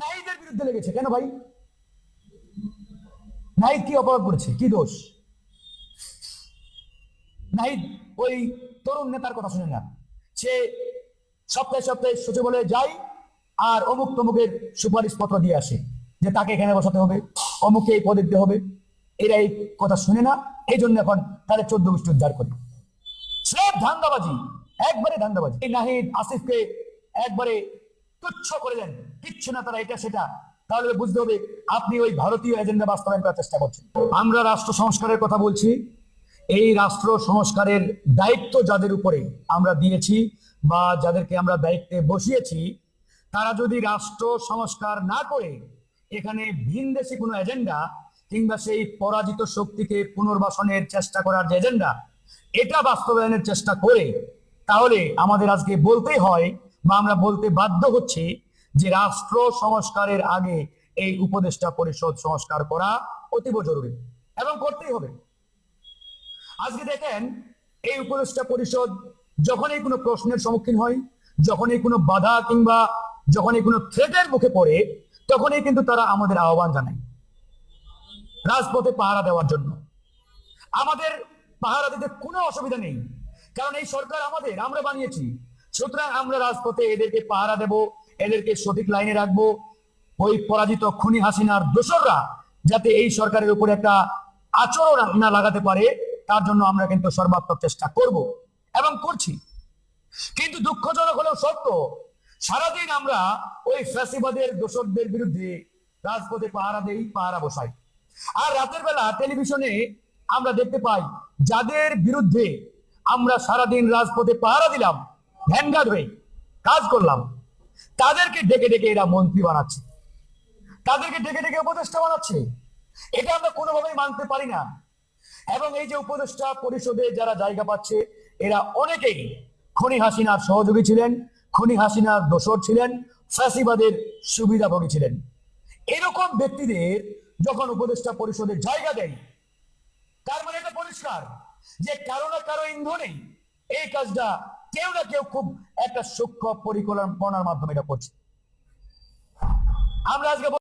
নাহিদের বিরুদ্ধে লেগেছে। কেন ভাই? নাহিদ কি অপরাধ করেছে? কি দোষ? নাহিদ ওই তরুণ নেতার কথা শুনে না। সে সপ্তাহে সপ্তাহে সচিবালয়ে যায় আর অমুক তমুকের সুপারিশ পত্র দিয়ে আসে যে তাকে এখানে বসাতে হবে অমুকে এই পদে দিতে হবে। এরা এই কথা শুনে না, এই জন্য এখন তাদের চোদ্দ গোষ্ঠী উদ্ধার করে। সব ধান্দাবাজি, একবারে ধান্দাবাজি। এই নাহিদ, আসিফকে একবারে তুচ্ছ করে দেন। কিচ্ছু না, তারা এটা, সেটা। তাহলে বুঝতে হবে আপনি ওই ভারতীয় এজেন্ডা বাস্তবায়ন করার চেষ্টা করছেন। আমরা রাষ্ট্র সংস্কারের কথা বলছি। এই রাষ্ট্র সংস্কারের দায়িত্ব যাদের উপরে আমরা দিয়েছি বা যাদেরকে আমরা দায়িত্বে বসিয়েছি, তারা যদি রাষ্ট্র সংস্কার না করে, এখানে ভিন ভিনদেশি কোনো এজেন্ডা কিংবা সেই পরাজিত শক্তিকে পুনর্বাসনের চেষ্টা করার যে এজেন্ডা, এটা বাস্তবায়নের চেষ্টা করে, তাহলে আমাদের আজকে বলতেই হয় বা আমরা বলতে বাধ্য হচ্ছি যে রাষ্ট্র সংস্কারের আগে এই উপদেষ্টা পরিষদ সংস্কার করা অতীব জরুরি এবং করতেই হবে। আজকে দেখেন, এই উপদেষ্টা পরিষদ যখনই কোনো প্রশ্নের সম্মুখীন হয়, যখনই কোনো বাধা কিংবা যখনই কোনো থ্রেটের মুখে পড়ে, তখনই কিন্তু তারা আমাদের আহ্বান জানায় রাজপথে পাহারা দেওয়ার জন্য। আমাদের পাহারা দিতে কোনো অসুবিধা নেই, কারণ এই সরকার আমাদের, আমরা বানিয়েছি। সুতরাং আমরা রাজপথে এদেরকে পাহারা দেব, এদেরকে সঠিক লাইনে রাখব। ওই পরাজিত খুনি হাসিনার দোসররা যাতে এই সরকারের উপরে একটা আচরণ না লাগাতে পারে, তার জন্য আমরা কিন্তু সর্বাত্মক চেষ্টা করব এবং করছি। কিন্তু দুঃখজনক হলেও সত্য, সারাদিন আমরা ওই ফ্যাসিবাদের দোসরদের বিরুদ্ধে রাজপথে পাহারা দেই, পাহারা বসাই। আর রাতের বেলা টেলিভিশনে আমরা দেখতে পাই, যাদের বিরুদ্ধে আমরা সারাদিন রাজপথে পাহারা দিলাম ভ্যানগার্ড হয়ে কাজ করলাম। তাদেরকে ডেকে ডেকে এরা মন্ত্রী বানাচ্ছে। তাদেরকে ডেকে ডেকে উপদেষ্টা বানাচ্ছে। এটা আমরা কোনোভাবেই মানতে পারি না। এবং এই যে উপদেষ্টা পরিষদে যারা জায়গা পাচ্ছে, এরা অনেকেই খনি হাসিনার সহযোগী ছিলেন, খনি হাসিনার দোসর ছিলেন, ফ্যাসিবাদের সুবিধাভোগী ছিলেন। এরকম ব্যক্তিদের যখন উপদেষ্টা পরিষদে জায়গা দেয়, তার মানে এটা পরিষ্কার যে কারও না কারও ইন্ধনেই এই কাজটা কেউ না কেউ খুব একটা সূক্ষ্ম পরিকল্পনার মাধ্যমে এটা করছে। আমরা আজকে